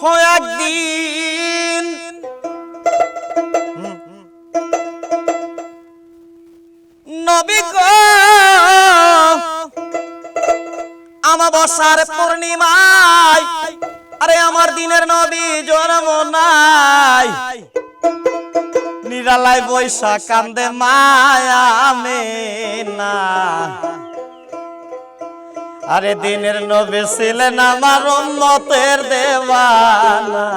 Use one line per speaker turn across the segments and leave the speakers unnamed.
হয় একদিন। নবী গো আমাবসার পূর্ণিমায়, আরে আমার দিনের নবী জন্ম নাই। নিরালায় বৈশাখ কান্দে মায়া মে না আরে দিনের নবী ছিলেন আমার উন্নতের দেওয়ানা।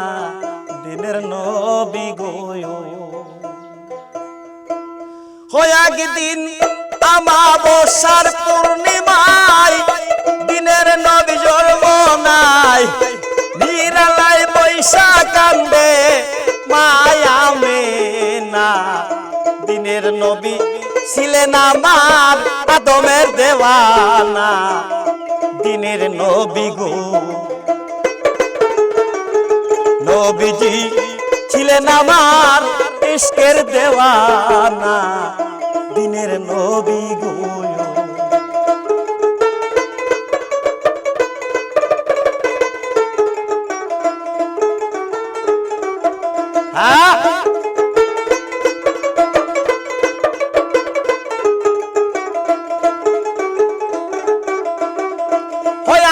দিনের নবী গো হয় একদিন আমাবস্যার পূর্ণিমায় দিনের নবী জন্ম নাই। নিরালায় বৈশা কান্দে মায়া না দিনের নবী ছিলেন আমার আদমের দেওয়ানা। দিনের নবী গো। নবীজি ছিলেন আমার ইশকের দেওয়ানা দিনের নবী গো। হ্যাঁ?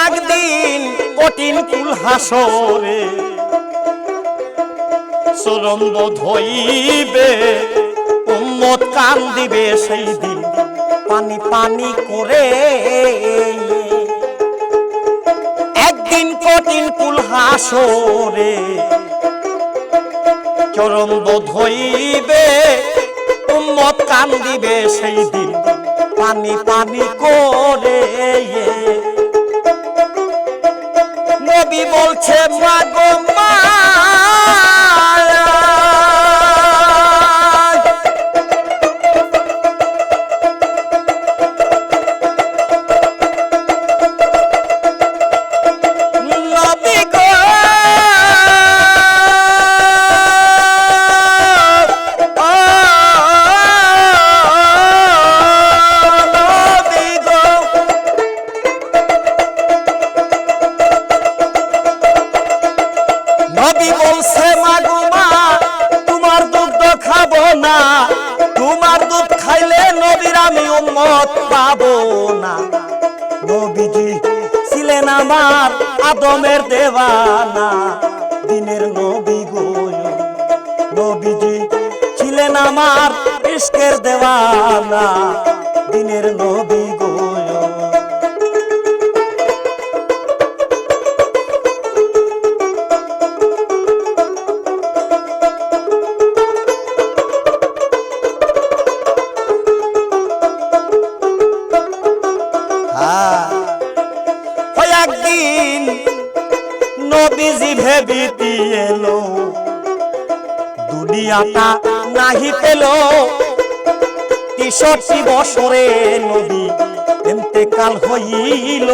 একদিন কঠিন কুল হাসরে চরম বোধ হইবে উম্মত কান দিবে সেই দিন। পানি পানি করে একদিন কঠিন কুল হাসরে চরম বোধ হইবে উম্মত কান দিবে সেই দিন। পানি পানি করে নবী বলছে মাগো মা বলছে মাগুমা তোমার দুধ খাব না। তোমার না। নবীজি আমার আদমের দেওয়ানা, দিনের নবী গো। নবীজি ছিলেন আমার ইশকের দেওয়ানা। ওই একদিন নবীজি ভেবিতি এলো। দুনিয়াটা নাহি পেল। তেষট্টি বছরে নবী এতেকাল হইল।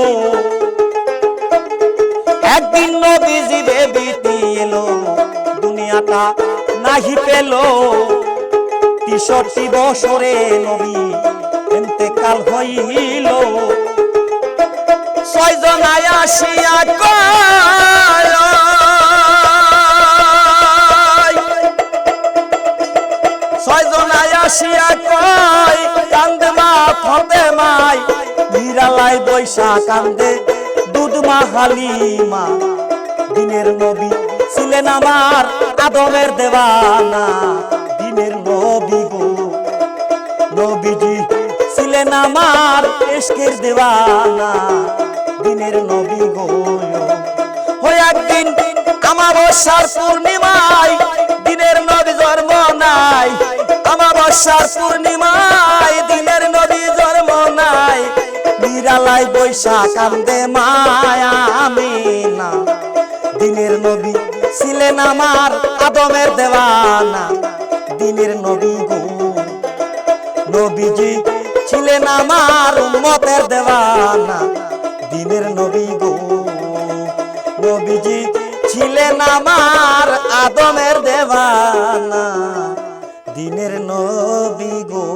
একদিন নবীজি ভেবিতি এলো। দুনিয়াটা নাহি পেল। তেষট্টি বছরে নবী এতেকাল হইল। ছয়জন আসিয়া কয়? ছয়জন আসিয়া কয়, কান্দে মা, ফতে মাই বিড়ালাই বৈশা কান্দে দুধ মা হালিমা দিনের নবী ছিলেন আমার আদমের দেওয়ানা। দিনের নবী গো, নবীজি ছিলেন আমার এসকের দেওয়ানা। দিনের নবী গো হয়ে একদিন আমাবস্যার পূর্ণিমায়, দিনের নবী জন্ম নাই। আমাবস্যার পূর্ণিমায়, দিনের নবী জন্ম নাই। বিড়ালাই বৈশা কান্দে মায়া আমিনা। দিনের নবী ছিলেন আমার আদমের দেওয়ানা। দিনের নবী গো, নবীজি ছিলেন আমার উম্মতের দেওয়ানা। দিনের নবী গো। নবীজি ছিলেন আমার আদমের দেবানা দিনের নবী গো।